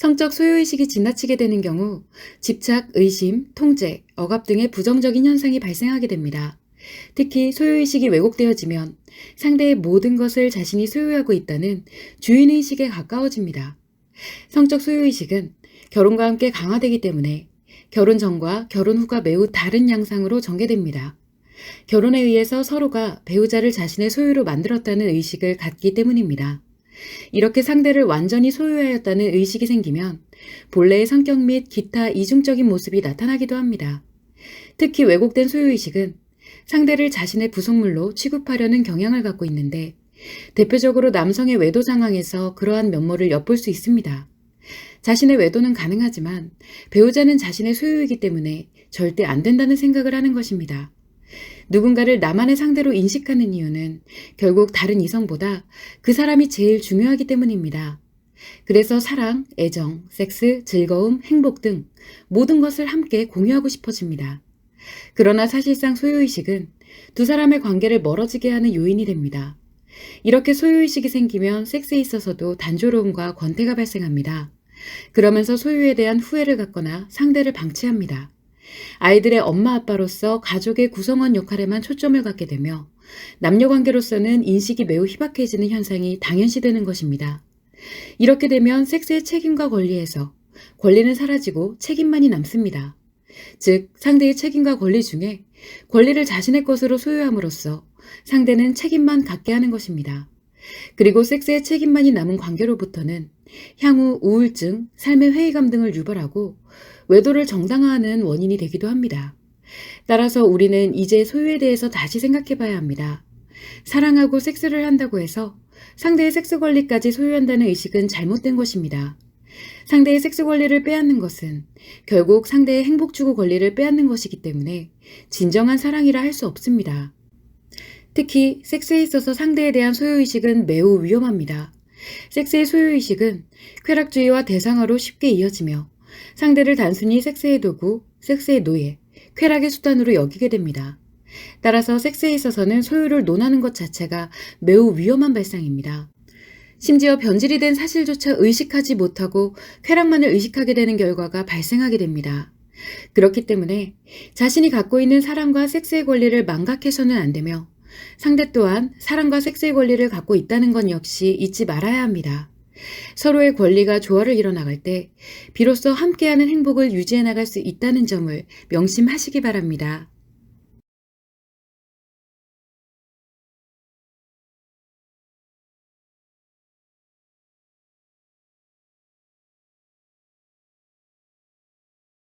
성적 소유의식이 지나치게 되는 경우 집착, 의심, 통제, 억압 등의 부정적인 현상이 발생하게 됩니다. 특히 소유의식이 왜곡되어지면 상대의 모든 것을 자신이 소유하고 있다는 주인의식에 가까워집니다. 성적 소유의식은 결혼과 함께 강화되기 때문에 결혼 전과 결혼 후가 매우 다른 양상으로 전개됩니다. 결혼에 의해서 서로가 배우자를 자신의 소유로 만들었다는 의식을 갖기 때문입니다. 이렇게 상대를 완전히 소유하였다는 의식이 생기면 본래의 성격 및 기타 이중적인 모습이 나타나기도 합니다. 특히 왜곡된 소유의식은 상대를 자신의 부속물로 취급하려는 경향을 갖고 있는데 대표적으로 남성의 외도 상황에서 그러한 면모를 엿볼 수 있습니다. 자신의 외도는 가능하지만 배우자는 자신의 소유이기 때문에 절대 안 된다는 생각을 하는 것입니다. 누군가를 나만의 상대로 인식하는 이유는 결국 다른 이성보다 그 사람이 제일 중요하기 때문입니다. 그래서 사랑, 애정, 섹스, 즐거움, 행복 등 모든 것을 함께 공유하고 싶어집니다. 그러나 사실상 소유의식은 두 사람의 관계를 멀어지게 하는 요인이 됩니다. 이렇게 소유의식이 생기면 섹스에 있어서도 단조로움과 권태가 발생합니다. 그러면서 소유에 대한 후회를 갖거나 상대를 방치합니다. 아이들의 엄마 아빠로서 가족의 구성원 역할에만 초점을 갖게 되며 남녀 관계로서는 인식이 매우 희박해지는 현상이 당연시되는 것입니다. 이렇게 되면 섹스의 책임과 권리에서 권리는 사라지고 책임만이 남습니다. 즉, 상대의 책임과 권리 중에 권리를 자신의 것으로 소유함으로써 상대는 책임만 갖게 하는 것입니다. 그리고 섹스의 책임만이 남은 관계로부터는 향후 우울증, 삶의 회의감 등을 유발하고 외도를 정상화하는 원인이 되기도 합니다. 따라서 우리는 이제 소유에 대해서 다시 생각해 봐야 합니다. 사랑하고 섹스를 한다고 해서 상대의 섹스 권리까지 소유한다는 의식은 잘못된 것입니다. 상대의 섹스 권리를 빼앗는 것은 결국 상대의 행복 추구 권리를 빼앗는 것이기 때문에 진정한 사랑이라 할 수 없습니다. 특히 섹스에 있어서 상대에 대한 소유의식은 매우 위험합니다. 섹스의 소유의식은 쾌락주의와 대상화로 쉽게 이어지며 상대를 단순히 섹스의 도구, 섹스의 노예, 쾌락의 수단으로 여기게 됩니다. 따라서 섹스에 있어서는 소유를 논하는 것 자체가 매우 위험한 발상입니다. 심지어 변질이 된 사실조차 의식하지 못하고 쾌락만을 의식하게 되는 결과가 발생하게 됩니다. 그렇기 때문에 자신이 갖고 있는 사랑과 섹스의 권리를 망각해서는 안 되며 상대 또한 사랑과 섹스의 권리를 갖고 있다는 건 역시 잊지 말아야 합니다. 서로의 권리가 조화를 이뤄나갈 때 비로소 함께하는 행복을 유지해 나갈 수 있다는 점을 명심하시기 바랍니다.